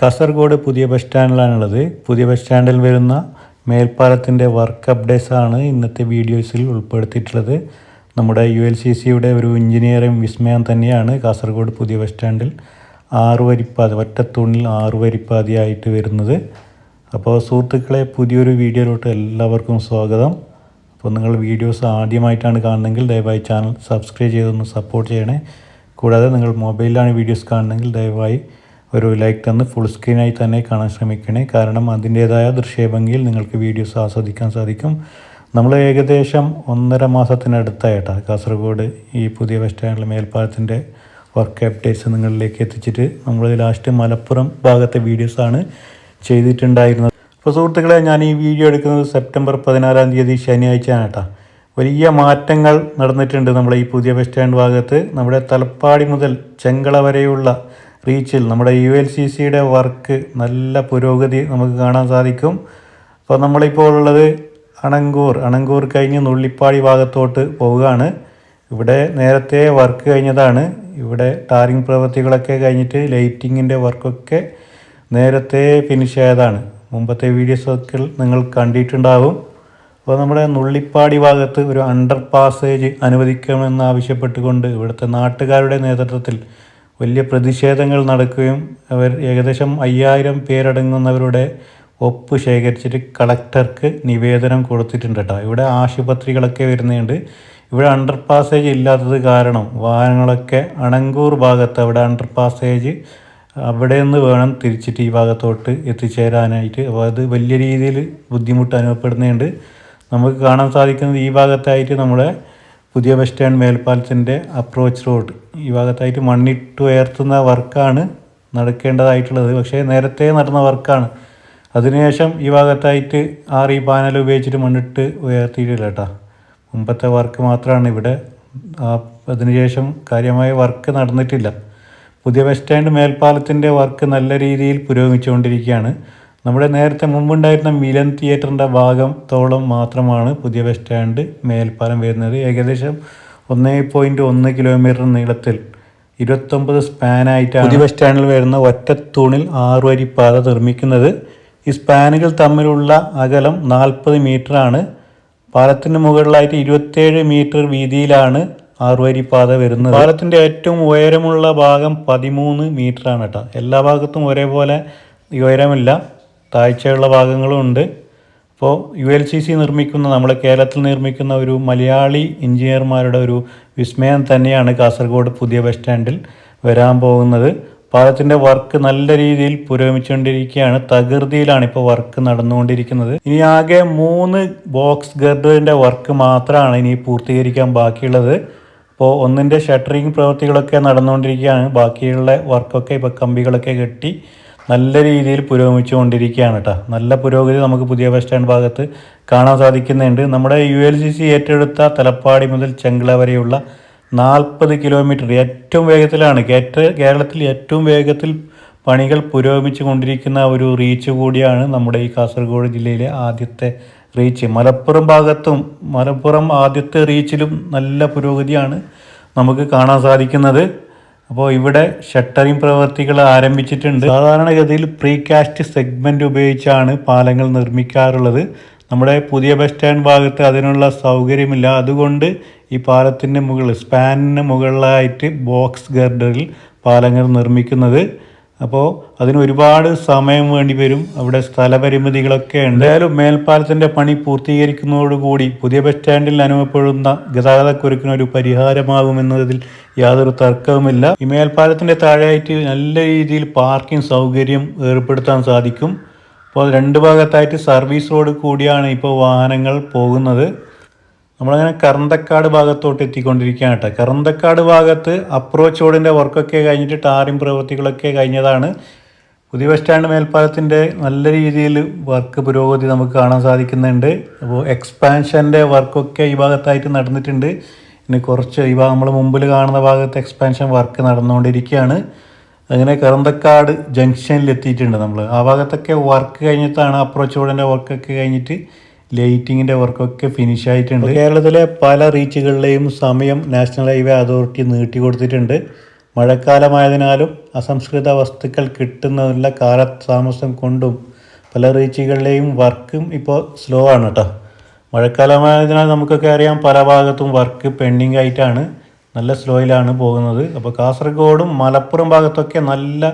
കാസർഗോഡ് പുതിയ ബസ് സ്റ്റാൻഡിലാണുള്ളത്. പുതിയ ബസ് സ്റ്റാൻഡിൽ വരുന്ന മേൽപ്പാലത്തിന്റെ വർക്ക് ആണ് ഇന്നത്തെ വീഡിയോസിൽ ഉൾപ്പെടുത്തിയിട്ടുള്ളത്. നമ്മുടെ യു എൽ സി സിയുടെ ഒരു എഞ്ചിനീയറിംഗ് വിസ്മയം തന്നെയാണ് കാസർഗോഡ് പുതിയ ബസ് സ്റ്റാൻഡിൽ ആറ് വരിപ്പാതി ഒറ്റത്തൂണിൽ ആറ് വരിപ്പാതിയായിട്ട് വരുന്നത്. അപ്പോൾ സുഹൃത്തുക്കളെ പുതിയൊരു വീഡിയോയിലോട്ട് എല്ലാവർക്കും സ്വാഗതം. അപ്പോൾ നിങ്ങൾ വീഡിയോസ് ആദ്യമായിട്ടാണ് കാണുന്നതെങ്കിൽ ദയവായി ചാനൽ സബ്സ്ക്രൈബ് ചെയ്തൊന്ന് സപ്പോർട്ട് ചെയ്യണേ. കൂടാതെ നിങ്ങൾ മൊബൈലിലാണ് വീഡിയോസ് കാണുന്നതെങ്കിൽ ദയവായി ഒരു ലൈക്ക് തന്ന് ഫുൾ സ്ക്രീനായി തന്നെ കാണാൻ ശ്രമിക്കണേ. കാരണം അതിന്റേതായ ദൃശ്യഭംഗിയിൽ നിങ്ങൾക്ക് വീഡിയോസ് ആസ്വദിക്കാൻ സാധിക്കും. നമ്മൾ ഏകദേശം ഒന്നര മാസത്തിനടുത്തായിട്ടാണ് കാസർഗോഡ് ഈ പുതിയ ബസ് സ്റ്റാൻഡിലെ മേൽപ്പാലത്തിന്റെ വർക്ക് അപ്ഡേറ്റ്സ് നിങ്ങളിലേക്ക് എത്തിച്ചിട്ട് നമ്മൾ ലാസ്റ്റ് മലപ്പുറം ഭാഗത്തെ വീഡിയോസാണ് ചെയ്തിട്ടുണ്ടായിരുന്നത്. അപ്പോൾ സുഹൃത്തുക്കളെ ഞാൻ ഈ വീഡിയോ എടുക്കുന്നത് സെപ്റ്റംബർ പതിനാലാം തീയതി ശനിയാഴ്ചയാണ് കേട്ടോ വലിയ മാറ്റങ്ങൾ നടന്നിട്ടുണ്ട് നമ്മുടെ ഈ പുതിയ ബസ് സ്റ്റാൻഡ് ഭാഗത്ത്. നമ്മുടെ തലപ്പാടി മുതൽ ചെങ്കള വരെയുള്ള റീച്ചിൽ നമ്മുടെ യു എൽ സി സിയുടെ വർക്ക് നല്ല പുരോഗതി നമുക്ക് കാണാൻ സാധിക്കും. അപ്പോൾ നമ്മളിപ്പോൾ ഉള്ളത് അണങ്കൂർ. അണങ്കൂർ കഴിഞ്ഞ് നുള്ളിപ്പാടി ഭാഗത്തോട്ട് പോവുകയാണ്. ഇവിടെ നേരത്തെ വർക്ക് കഴിഞ്ഞതാണ്. ഇവിടെ ടാറിങ് പ്രവൃത്തികളൊക്കെ കഴിഞ്ഞിട്ട് ലൈറ്റിങ്ങിന്റെ വർക്കൊക്കെ നേരത്തെ ഫിനിഷ് ആയതാണ്. മുമ്പത്തെ വീഡിയോസൊക്കെ നിങ്ങൾ കണ്ടിട്ടുണ്ടാവും. അപ്പോൾ നമ്മുടെ നുള്ളിപ്പാടി ഭാഗത്ത് ഒരു അണ്ടർ പാസേജ് അനുവദിക്കണമെന്ന് ആവശ്യപ്പെട്ടുകൊണ്ട് ഇവിടുത്തെ നാട്ടുകാരുടെ നേതൃത്വത്തിൽ വലിയ പ്രതിഷേധങ്ങൾ നടക്കുകയും അവർ ഏകദേശം അയ്യായിരം പേരടങ്ങുന്നവരുടെ ഒപ്പ് ശേഖരിച്ചിട്ട് കളക്ടർക്ക് നിവേദനം കൊടുത്തിട്ടുണ്ട് കേട്ടോ. ഇവിടെ ആശുപത്രികളൊക്കെ വരുന്നുണ്ട്. ഇവിടെ അണ്ടർ പാസേജ് ഇല്ലാത്തത് കാരണം വാഹനങ്ങളൊക്കെ അണങ്കൂർ ഭാഗത്ത് അവിടെ അണ്ടർ പാസേജ് അവിടെ നിന്ന് വേണം തിരിച്ചിട്ട് ഈ ഭാഗത്തോട്ട് എത്തിച്ചേരാനായിട്ട്. അപ്പോൾ അത് വലിയ രീതിയിൽ ബുദ്ധിമുട്ട് അനുഭവപ്പെടുന്നുണ്ട്. നമുക്ക് കാണാൻ സാധിക്കുന്നത് ഈ ഭാഗത്തായിട്ട് നമ്മുടെ പുതിയ ബസ് സ്റ്റാൻഡ് മേൽപ്പാലത്തിന്റെ അപ്രോച്ച് റോഡ് ഈ ഭാഗത്തായിട്ട് മണ്ണിട്ട് ഉയർത്തുന്ന വർക്കാണ് നടക്കേണ്ടതായിട്ടുള്ളത്. പക്ഷേ നേരത്തെ നടന്ന വർക്കാണ്. അതിനുശേഷം ഈ ഭാഗത്തായിട്ട് ആർ ഈ പാനൽ ഉപയോഗിച്ചിട്ട് മണ്ണിട്ട് ഉയർത്തിയിട്ടില്ല കേട്ടോ മുമ്പത്തെ വർക്ക് മാത്രമാണ് ഇവിടെ. അതിനുശേഷം കാര്യമായ വർക്ക് നടന്നിട്ടില്ല. പുതിയ ബസ് സ്റ്റാൻഡ് മേൽപ്പാലത്തിന്റെ വർക്ക് നല്ല രീതിയിൽ പുരോഗമിച്ചുകൊണ്ടിരിക്കുകയാണ്. നമ്മുടെ നേരത്തെ മുമ്പുണ്ടായിരുന്ന മിലൻ തിയേറ്ററിന്റെ തോളം മാത്രമാണ് പുതിയ ബസ് സ്റ്റാൻഡ് മേൽപ്പാലം വരുന്നത്. ഏകദേശം ഒന്നേ പോയിന്റ് ഒന്ന് കിലോമീറ്റർ നീളത്തിൽ ഇരുപത്തൊമ്പത് സ്പാനായിട്ടാണ് പുതിയ ബസ് സ്റ്റാൻഡിൽ വരുന്ന തൂണിൽ ആറു വരി പാത നിർമ്മിക്കുന്നത്. ഈ സ്പാനുകൾ തമ്മിലുള്ള അകലം നാൽപ്പത് മീറ്ററാണ്. പാലത്തിന് മുകളിലായിട്ട് ഇരുപത്തേഴ് മീറ്റർ വീതിയിലാണ് ആറുവരി പാത വരുന്നത്. പാലത്തിന്റെ ഏറ്റവും ഉയരമുള്ള ഭാഗം പതിമൂന്ന് മീറ്ററാണ് കേട്ടോ. എല്ലാ ഭാഗത്തും ഒരേപോലെ ഉയരമില്ല. താഴ്ചയുള്ള ഭാഗങ്ങളും ഉണ്ട്. അപ്പോൾ യു എൽ സി സി നിർമ്മിക്കുന്ന നമ്മുടെ കേരളത്തിൽ നിർമ്മിക്കുന്ന ഒരു മലയാളി എഞ്ചിനീയർമാരുടെ ഒരു വിസ്മയം തന്നെയാണ് കാസർഗോഡ് പുതിയ ബസ് സ്റ്റാൻഡിൽ വരാൻ പോകുന്നത്. പാലത്തിന്റെ വർക്ക് നല്ല രീതിയിൽ പുരോഗമിച്ചുകൊണ്ടിരിക്കുകയാണ്. തകൃതിയിലാണ് ഇപ്പോൾ വർക്ക് നടന്നുകൊണ്ടിരിക്കുന്നത്. ഇനി ആകെ മൂന്ന് ബോക്സ് ഗർഡറിന്റെ വർക്ക് മാത്രമാണ് ഇനി പൂർത്തീകരിക്കാൻ ബാക്കിയുള്ളത്. അപ്പോൾ ഒന്നിന്റെ ഷട്ടറിങ് പ്രവൃത്തികളൊക്കെ നടന്നുകൊണ്ടിരിക്കുകയാണ്. ബാക്കിയുള്ള വർക്കൊക്കെ ഇപ്പോൾ കമ്പികളൊക്കെ കെട്ടി നല്ല രീതിയിൽ പുരോഗമിച്ചുകൊണ്ടിരിക്കുകയാണ് കേട്ടോ നല്ല പുരോഗതി നമുക്ക് പുതിയ ബസ് സ്റ്റാൻഡ് ഭാഗത്ത് കാണാൻ സാധിക്കുന്നുണ്ട്. നമ്മുടെ യു എൽ സി സി ഏറ്റെടുത്ത തലപ്പാടി മുതൽ ചെങ്കള വരെയുള്ള നാൽപ്പത് കിലോമീറ്റർ ഏറ്റവും വേഗത്തിലാണ് കേരളത്തിൽ ഏറ്റവും വേഗത്തിൽ പണികൾ പുരോഗമിച്ചു കൊണ്ടിരിക്കുന്ന ഒരു റീച്ച് കൂടിയാണ് നമ്മുടെ ഈ കാസർഗോഡ് ജില്ലയിലെ ആദ്യത്തെ റീച്ച്. മലപ്പുറം ഭാഗത്തും മലപ്പുറം ആദ്യത്തെ റീച്ചിലും നല്ല പുരോഗതിയാണ് നമുക്ക് കാണാൻ സാധിക്കുന്നത്. അപ്പോൾ ഇവിടെ ഷട്ടറിംഗ് പ്രവൃത്തികൾ ആരംഭിച്ചിട്ടുണ്ട്. സാധാരണഗതിയിൽ പ്രീ കാസ്റ്റ് സെഗ്മെന്റ് ഉപയോഗിച്ചാണ് പാലങ്ങൾ നിർമ്മിക്കാറുള്ളത്. നമ്മുടെ പുതിയ ബസ് സ്റ്റാൻഡ് ഭാഗത്ത് അതിനുള്ള സൗകര്യമില്ല. അതുകൊണ്ട് ഈ പാലത്തിന്റെ മുകളിൽ സ്പാനിന് മുകളിലായിട്ട് ബോക്സ് ഗർഡറിൽ പാലങ്ങൾ നിർമ്മിക്കുന്നത്. അപ്പോൾ അതിന് ഒരുപാട് സമയം വേണ്ടി വരും. അവിടെ സ്ഥലപരിമിതികളൊക്കെ ഉണ്ട്. എന്തായാലും മേൽപ്പാലത്തിന്റെ പണി പൂർത്തീകരിക്കുന്നതോടുകൂടി പുതിയ ബസ് സ്റ്റാൻഡിൽ അനുഭവപ്പെടുന്ന ഗതാഗതക്കുരുക്കിനൊരു പരിഹാരമാകുമെന്നതിൽ യാതൊരു തർക്കവുമില്ല. ഈ മേൽപ്പാലത്തിന്റെ താഴെയായിട്ട് നല്ല രീതിയിൽ പാർക്കിംഗ് സൗകര്യം ഏർപ്പെടുത്താൻ സാധിക്കും. അപ്പോൾ രണ്ട് ഭാഗത്തായിട്ട് സർവീസ് റോഡ് കൂടിയാണ് ഇപ്പോൾ വാഹനങ്ങൾ പോകുന്നത്. നമ്മളങ്ങനെ കറന്തക്കാട് ഭാഗത്തോട്ട് എത്തിക്കൊണ്ടിരിക്കുകയാണ് കേട്ടോ. കറന്തക്കാട് ഭാഗത്ത് അപ്രോച്ച് റോഡിന്റെ വർക്കൊക്കെ കഴിഞ്ഞിട്ട് ടാറിംഗ് പ്രവൃത്തികളൊക്കെ കഴിഞ്ഞതാണ്. പുതിയ ബസ് സ്റ്റാൻഡ് മേൽപ്പാലത്തിന്റെ നല്ല രീതിയിൽ വർക്ക് പുരോഗതി നമുക്ക് കാണാൻ സാധിക്കുന്നുണ്ട്. അപ്പോൾ എക്സ്പാൻഷന്റെ വർക്കൊക്കെ ഈ ഭാഗത്തായിട്ട് നടന്നിട്ടുണ്ട്. ഇനി കുറച്ച് ഈ ഭാഗം നമ്മൾ മുമ്പിൽ കാണുന്ന ഭാഗത്ത് എക്സ്പാൻഷൻ വർക്ക് നടന്നുകൊണ്ടിരിക്കുകയാണ്. അങ്ങനെ കറന്തക്കാട് ജംഗ്ഷനിൽ എത്തിയിട്ടുണ്ട് നമ്മൾ ആ ഭാഗത്തൊക്കെ വർക്ക് കഴിഞ്ഞിട്ടാണ് അപ്രോച്ച് റോഡിന്റെ വർക്കൊക്കെ കഴിഞ്ഞിട്ട് ലൈറ്റിങ്ങിന്റെ വർക്കൊക്കെ ഫിനിഷ് ആയിട്ടുണ്ട്. കേരളത്തിലെ പല റീച്ചുകളിലെയും സമയം നാഷണൽ ഹൈവേ അതോറിറ്റി നീട്ടി കൊടുത്തിട്ടുണ്ട്. മഴക്കാലമായതിനാലും അസംസ്കൃത വസ്തുക്കൾ കിട്ടുന്നതിനുള്ള കാലതാമസം കൊണ്ടും പല റീച്ചുകളിലെയും വർക്കും ഇപ്പോൾ സ്ലോ ആണ് കേട്ടോ മഴക്കാലമായതിനാൽ നമുക്കൊക്കെ അറിയാം പല ഭാഗത്തും വർക്ക് പെൻഡിങ് ആയിട്ടാണ് നല്ല സ്ലോയിലാണ് പോകുന്നത്. അപ്പോൾ കാസർഗോഡും മലപ്പുറം ഭാഗത്തൊക്കെ നല്ല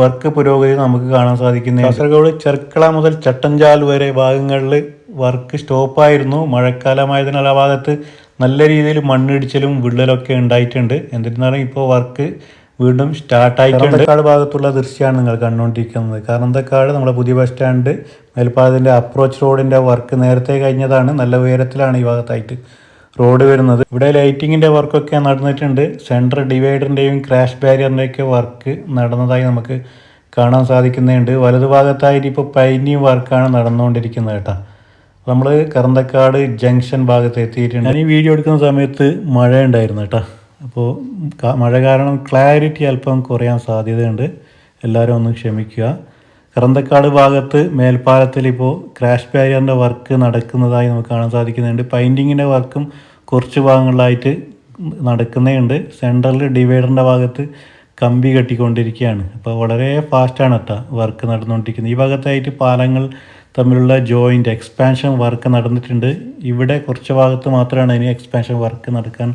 വർക്ക് പുരോഗതി നമുക്ക് കാണാൻ സാധിക്കുന്നു കാസർഗോഡ് ചെർക്കള മുതൽ ചട്ടഞ്ചാൽ വരെ ഭാഗങ്ങളിൽ വർക്ക് സ്റ്റോപ്പായിരുന്നു. മഴക്കാലമായതിനാൽ ആ ഭാഗത്ത് നല്ല രീതിയിൽ മണ്ണിടിച്ചിലും വിള്ളലൊക്കെ ഉണ്ടായിട്ടുണ്ട്. എന്നിരുന്നാലും ഇപ്പോൾ വർക്ക് വീണ്ടും സ്റ്റാർട്ടായിട്ടുണ്ട്. ഭാഗത്തുള്ള ദൃശ്യമാണ് നിങ്ങൾ കണ്ടുകൊണ്ടിരിക്കുന്നത്. കറന്തക്കാട് നമ്മുടെ പുതിയ ബസ് സ്റ്റാൻഡ് മേൽപ്പാലത്തിന്റെ അപ്രോച്ച് റോഡിന്റെ വർക്ക് നേരത്തെ കഴിഞ്ഞതാണ്. നല്ല ഉയരത്തിലാണ് ഈ ഭാഗത്തായിട്ട് റോഡ് വരുന്നത്. ഇവിടെ ലൈറ്റിങ്ങിന്റെ വർക്കൊക്കെ നടന്നിട്ടുണ്ട്. സെൻട്രൽ ഡിവൈഡറിന്റെയും ക്രാഷ് ബാരിയറിന്റെയൊക്കെ വർക്ക് നടന്നതായി നമുക്ക് കാണാൻ സാധിക്കുന്നുണ്ട്. വലതുഭാഗത്തായിട്ട് ഇപ്പോൾ പൈനിയും വർക്കാണ് നടന്നുകൊണ്ടിരിക്കുന്നത് കേട്ടോ. നമ്മൾ കറന്തക്കാട് ജംഗ്ഷൻ ഭാഗത്ത് എത്തിയിട്ടുണ്ട്. ഞാൻ ഈ വീഡിയോ എടുക്കുന്ന സമയത്ത് മഴ ഉണ്ടായിരുന്നു കേട്ടോ. അപ്പോൾ മഴ കാരണം ക്ലാരിറ്റി അല്പം കുറയാൻ സാധ്യതയുണ്ട്. എല്ലാവരും ഒന്ന് ക്ഷമിക്കുക. കറന്തക്കാട് ഭാഗത്ത് മേൽപ്പാലത്തിൽ ഇപ്പോൾ ക്രാഷ് ബാരിയറിന്റെ വർക്ക് നടക്കുന്നതായി നമുക്ക് കാണാൻ സാധിക്കുന്നുണ്ട്. പൈന്റിങ്ങിന്റെ വർക്കും കുറച്ച് ഭാഗങ്ങളിലായിട്ട് നടക്കുന്നതുണ്ട് സെൻട്രലിൽ ഡിവൈഡറിന്റെ ഭാഗത്ത് കമ്പി കെട്ടിക്കൊണ്ടിരിക്കുകയാണ്. അപ്പോൾ വളരെ ഫാസ്റ്റാണ് കേട്ടോ വർക്ക് നടന്നുകൊണ്ടിരിക്കുന്നത്. ഈ ഭാഗത്തായിട്ട് പാലങ്ങൾ തമ്മിലുള്ള ജോയിന്റ് എക്സ്പാൻഷൻ വർക്ക് നടന്നിട്ടുണ്ട്. ഇവിടെ കുറച്ച് ഭാഗത്ത് മാത്രമാണ് ഇനി എക്സ്പാൻഷൻ വർക്ക് നടക്കാൻ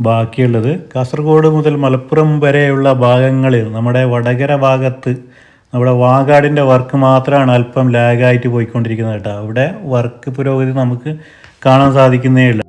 ബാക്കിയുള്ളത്. കാസർഗോഡ് മുതൽ മലപ്പുറം വരെയുള്ള ഭാഗങ്ങളിൽ നമ്മുടെ വടകര ഭാഗത്ത് നമ്മുടെ വാഗാടിന്റെ വർക്ക് മാത്രമാണ് അല്പം ലാഗായിട്ട് പോയിക്കൊണ്ടിരിക്കുന്നത് കേട്ടോ. അവിടെ വർക്ക് പുരോഗതി നമുക്ക് കാണാൻ സാധിക്കുന്നേ ഉള്ളൂ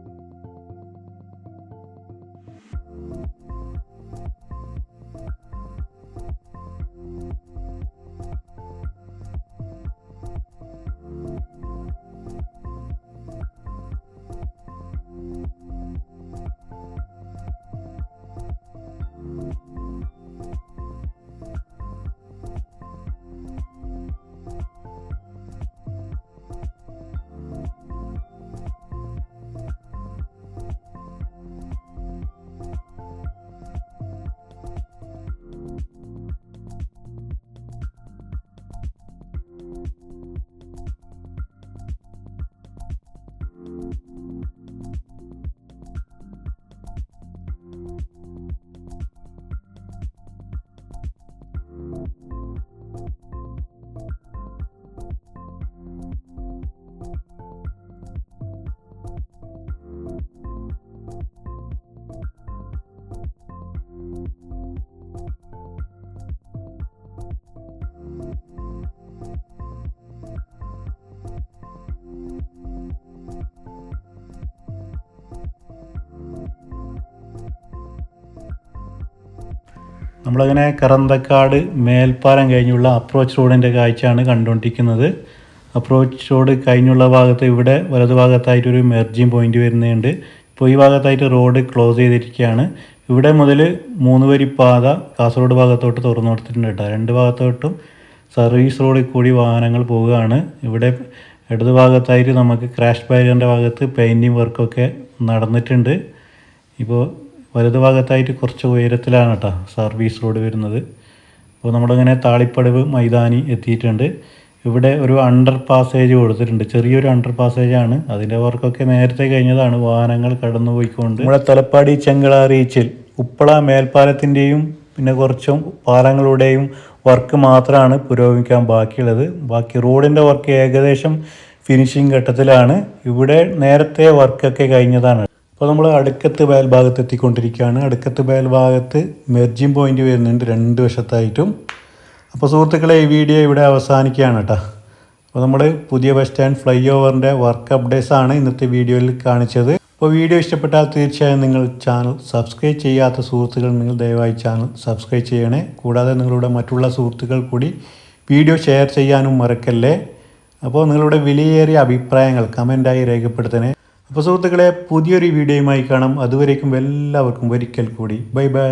നമ്മളങ്ങനെ കറന്തക്കാട് മേൽപ്പാലം കഴിഞ്ഞുള്ള അപ്രോച്ച് റോഡിന്റെ കാഴ്ചയാണ് കണ്ടുകൊണ്ടിരിക്കുന്നത്. അപ്രോച്ച് റോഡ് കഴിഞ്ഞുള്ള ഭാഗത്ത് ഇവിടെ വലതു ഭാഗത്തായിട്ടൊരു മെർജിങ് പോയിന്റ് വരുന്നുണ്ട്. ഇപ്പോൾ ഈ ഭാഗത്തായിട്ട് റോഡ് ക്ലോസ് ചെയ്തിരിക്കുകയാണ്. ഇവിടെ മുതൽ മൂന്ന് വരി പാത കാസർഗോഡ് ഭാഗത്തോട്ട് തുറന്നു കൊടുത്തിട്ടുണ്ട് കേട്ടോ. രണ്ട് ഭാഗത്തോട്ടും സർവീസ് റോഡിൽ കൂടി വാഹനങ്ങൾ പോവുകയാണ്. ഇവിടെ ഇടതു ഭാഗത്തായിട്ട് നമുക്ക് ക്രാഷ് ബാരിയറിന്റെ ഭാഗത്ത് പെയിന്റിങ് വർക്കൊക്കെ നടന്നിട്ടുണ്ട്. ഇപ്പോൾ വലതു ഭാഗത്തായിട്ട് കുറച്ച് ഉയരത്തിലാണ് കേട്ടോ സർവീസ് റോഡ് വരുന്നത്. അപ്പോൾ നമ്മളിങ്ങനെ താളിപ്പടവ് മൈതാനി എത്തിയിട്ടുണ്ട്. ഇവിടെ ഒരു അണ്ടർ പാസേജ് കൊടുത്തിട്ടുണ്ട്. ചെറിയൊരു അണ്ടർ പാസേജ് ആണ്. അതിന്റെ വർക്കൊക്കെ നേരത്തെ കഴിഞ്ഞതാണ്. വാഹനങ്ങൾ കടന്നു പോയിക്കൊണ്ട് നമ്മുടെ തലപ്പാടി ചെങ്കള റീച്ചിൽ ഉപ്പള മേൽപ്പാലത്തിന്റെയും പിന്നെ കുറച്ചും പാലങ്ങളുടെയും വർക്ക് മാത്രമാണ് പുരോഗമിക്കാൻ ബാക്കിയുള്ളത്. ബാക്കി റോഡിന്റെ വർക്ക് ഏകദേശം ഫിനിഷിംഗ് ഘട്ടത്തിലാണ്. ഇവിടെ നേരത്തെ വർക്കൊക്കെ കഴിഞ്ഞതാണ്. അപ്പോൾ നമ്മൾ അടുക്കത്ത് വയൽ ഭാഗത്ത് എത്തിക്കൊണ്ടിരിക്കുകയാണ്. അടുക്കത്ത് വയൽ ഭാഗത്ത് മെർജിങ് പോയിന്റ് വരുന്നുണ്ട് രണ്ട് വശത്തായിട്ടും. അപ്പോൾ സുഹൃത്തുക്കളെ ഈ വീഡിയോ ഇവിടെ അവസാനിക്കുകയാണ് കേട്ടോ. അപ്പോൾ നമ്മൾ പുതിയ ബസ് സ്റ്റാൻഡ് ഫ്ലൈ ഓവറിന്റെ വർക്ക് അപ്ഡേറ്റ്സ് ആണ് ഇന്നത്തെ വീഡിയോയിൽ കാണിച്ചത്. അപ്പോൾ വീഡിയോ ഇഷ്ടപ്പെട്ടാൽ തീർച്ചയായും നിങ്ങൾ ചാനൽ സബ്സ്ക്രൈബ് ചെയ്യാത്ത സുഹൃത്തുക്കൾ നിങ്ങൾ ദയവായി ചാനൽ സബ്സ്ക്രൈബ് ചെയ്യണേ. കൂടാതെ നിങ്ങളുടെ മറ്റുള്ള സുഹൃത്തുക്കൾ കൂടി വീഡിയോ ഷെയർ ചെയ്യാനും മറക്കല്ലേ. അപ്പോൾ നിങ്ങളുടെ വിലയേറിയ അഭിപ്രായങ്ങൾ കമന്റായി രേഖപ്പെടുത്തണേ. അപ്പോൾ സുഹൃത്തുക്കളെ പുതിയൊരു വീഡിയോയുമായി കാണാം. അതുവരേക്കും എല്ലാവർക്കും ഒരിക്കൽ കൂടി. Bye bye.